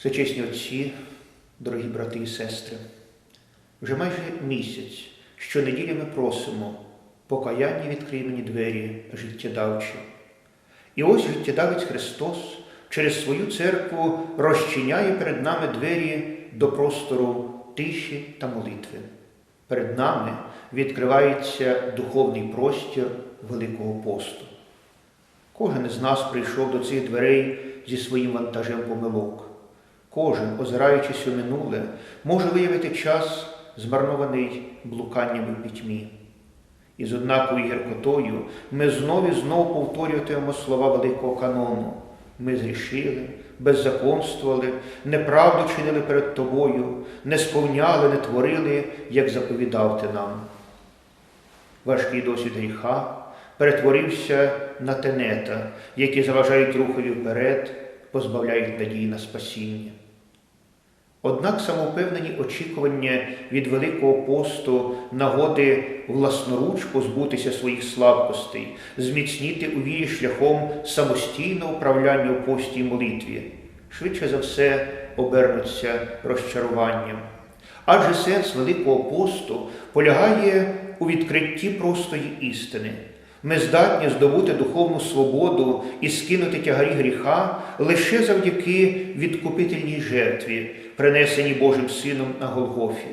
Всечесні отці, дорогі брати і сестри, вже майже місяць щонеділі ми просимо покаяння відкрий мені двері життєдавчі. І ось життєдавець Христос через свою церкву розчиняє перед нами двері до простору тиші та молитви. Перед нами відкривається духовний простір Великого посту. Кожен із нас прийшов до цих дверей зі своїм вантажем помилок. Кожен, озираючись у минуле, може виявити час, змарнований блуканням у пітьмі. І з однаковою гіркотою ми знов і знов повторюємо слова великого канону. Ми зрішили, беззаконствували, неправду чинили перед тобою, не сповняли, не творили, як заповідав ти нам. Важкий досвід гріха перетворився на тенета, які заважають рухові вперед, позбавляють надії на спасіння. Однак самовпевнені очікування від Великого посту, нагоди власноруч позбутися своїх слабкостей, зміцніти у вірі шляхом самостійного управляння у пості й молитві, швидше за все обернуться розчаруванням. Адже сенс Великого посту полягає у відкритті простої істини. Ми здатні здобути духовну свободу і скинути тягарі гріха лише завдяки відкупительній жертві, принесеній Божим Сином на Голгофі.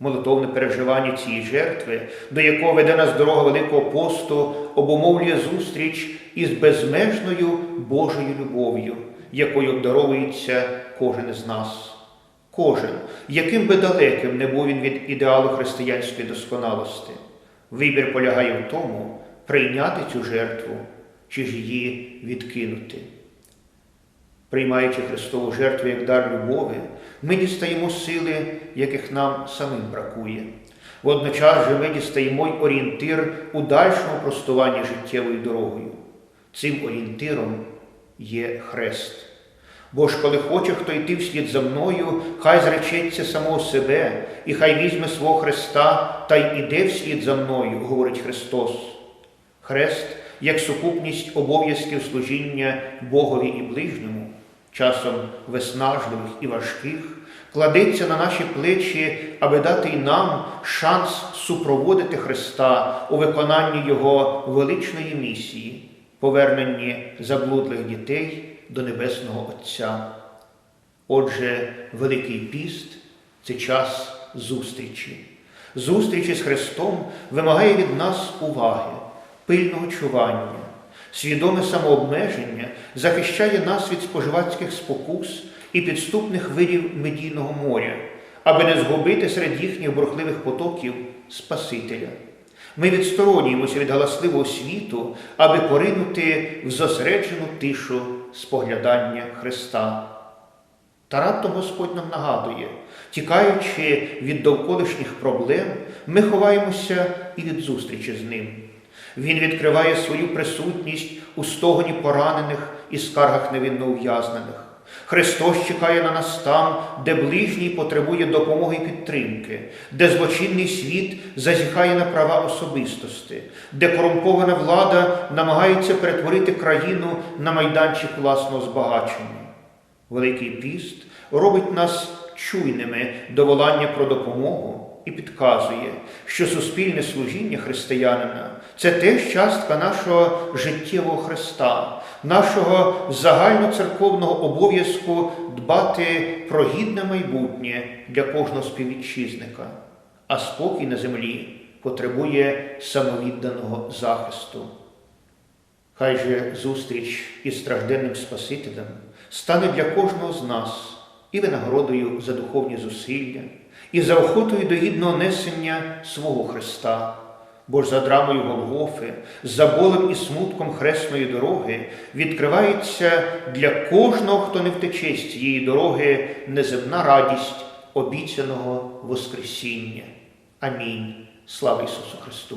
Молитовне переживання цієї жертви, до якого веде нас дорога Великого посту, обумовлює зустріч із безмежною Божою любов'ю, якою обдаровується кожен із нас. Кожен, яким би далеким не був він від ідеалу християнської досконалості. Вибір полягає в тому, прийняти цю жертву чи ж її відкинути. Приймаючи Христову жертву як дар любові, ми дістаємо сили, яких нам самим бракує. Водночас же ми дістаємо й орієнтир у дальшому простуванні життєвою дорогою. Цим орієнтиром є хрест. Бо ж коли хоче хто йти вслід за мною, хай зречеться самого себе, і хай візьме свого Христа та й іде вслід за мною, говорить Христос. Хрест, як сукупність обов'язків служіння Богові і ближньому, часом виснажливих і важких, кладеться на наші плечі, аби дати й нам шанс супроводити Христа у виконанні Його величної місії, поверненні заблудлих дітей до Небесного Отця. Отже, Великий піст це час зустрічі. Зустрічі з Христом вимагає від нас уваги, пильного чування, свідоме самообмеження захищає нас від споживацьких спокус і підступних вирів медійного моря, аби не згубити серед їхніх бурхливих потоків Спасителя. Ми відсторонюємося від галасливого світу, аби поринути в зосереджену тишу споглядання Христа. Та раптом Господь нам нагадує, тікаючи від довколишніх проблем, ми ховаємося і від зустрічі з ним. Він відкриває свою присутність у стогоні поранених і скаргах невинно ув'язнених. Христос чекає на нас там, де ближній потребує допомоги і підтримки, де злочинний світ зазіхає на права особистості, де корумпована влада намагається перетворити країну на майданчик власного збагачення. Великий піст робить нас чуйними до волання про допомогу і підказує, що суспільне служіння християнина це теж частка нашого життєвого Христа, нашого загальноцерковного обов'язку дбати про гідне майбутнє для кожного співвітчизника, а спокій на землі потребує самовідданого захисту. Хай же зустріч із стражденним Спасителем стане для кожного з нас і винагородою за духовні зусилля, і за охотою до гідного несення свого Христа. Бо ж за драмою Голгофи, за болем і смутком хресної дороги відкривається для кожного, хто не втече з цієї дороги, неземна радість обіцяного Воскресіння. Амінь. Слава Ісусу Христу!